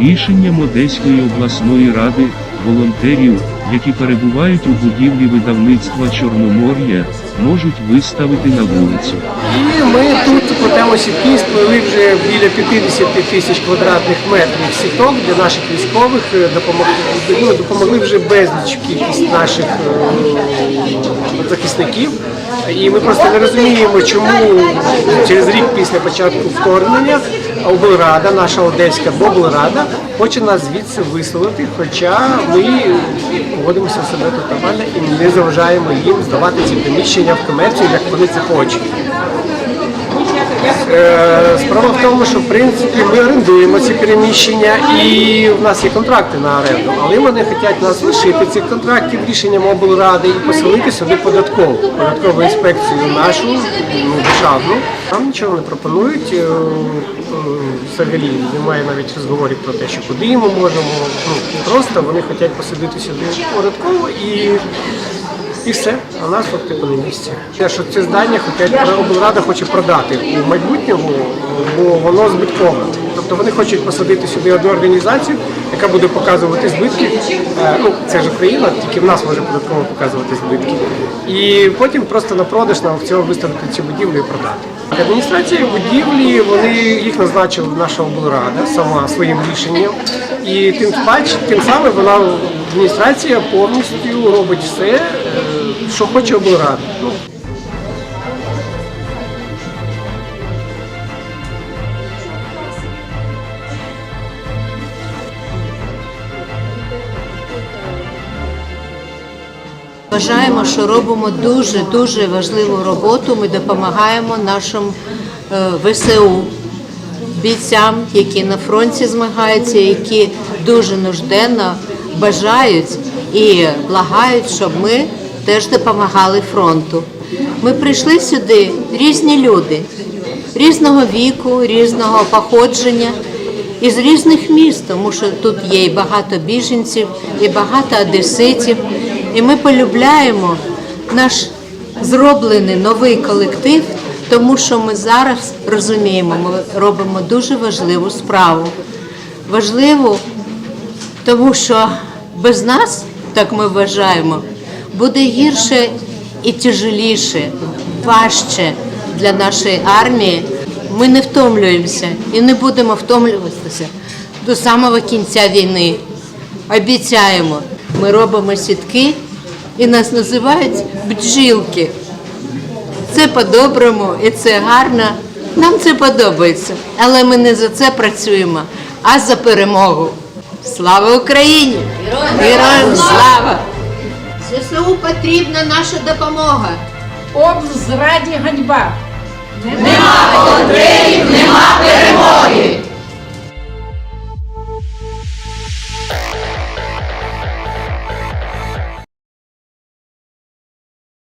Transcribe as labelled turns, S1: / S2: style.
S1: Рішенням Одеської обласної ради волонтерів, які перебувають у будівлі видавництва Чорномор'я, можуть виставити на вулицю.
S2: І ми тут тему сітки сплели вже біля 50 тисяч квадратних метрів сіток для наших військових. Е, Допомогли, ну, допомогли вже безліч кількість наших е, захисників. І ми просто не розуміємо, чому через рік після початку вторгнення облрада, наша одеська облрада, хоче нас звідси виселити, хоча ми поводимося себе тут нормально і не заважаємо їм здавати ці приміщення в комерцію, як вони це хочуть. Справа в тому, що в принципі ми орендуємо ці приміщення і в нас є контракти на оренду, але вони хочуть нас лишити цих контрактів рішенням облради і поселити сюди податкову, податкову інспекцію нашу, ну, державну. Нам нічого не пропонують. е, е, Взагалі немає навіть розговорів про те, що куди ми можемо. Ну, просто вони хочуть посадити сюди податково і і все, а нас от типу на місці. Те, що це здання хочуть, облрада хоче продати у майбутньому, бо воно збиткове. Тобто вони хочуть посадити сюди одну організацію, яка буде показувати збитки. Е, Ну, це ж Україна, тільки в нас може податково показувати збитки. І потім просто на продаж на аукціон виставити цю будівлю і продати. Адміністрація будівлі вони їх назначила наша облрада сама своїм рішенням. І тим паче, тим самим вона адміністрація повністю робить все, е, що хоче облрада.
S3: Вважаємо, що робимо дуже дуже важливу роботу. Ми допомагаємо нашим е, ВСУ, бійцям, які на фронті змагаються, які дуже нужденно бажають і благають, щоб ми теж допомагали фронту. Ми прийшли сюди різні люди, різного віку, різного походження. Із різних міст, тому що тут є і багато біженців, і багато одеситів. І ми полюбляємо наш зроблений новий колектив, тому що ми зараз розуміємо, ми робимо дуже важливу справу. Важливу, тому що без нас, так ми вважаємо, буде гірше і тяжеліше, важче для нашої армії. Ми не втомлюємося і не будемо втомлюватися до самого кінця війни. Обіцяємо, ми робимо сітки і нас називають бджілки. Це по-доброму і це гарно. Нам це подобається, але ми не за це працюємо, а за перемогу. Слава Україні! Героям слава! ЗСУ потрібна наша допомога.
S4: Об зраді ганьба.
S3: Нема волонтерів, нема перемоги.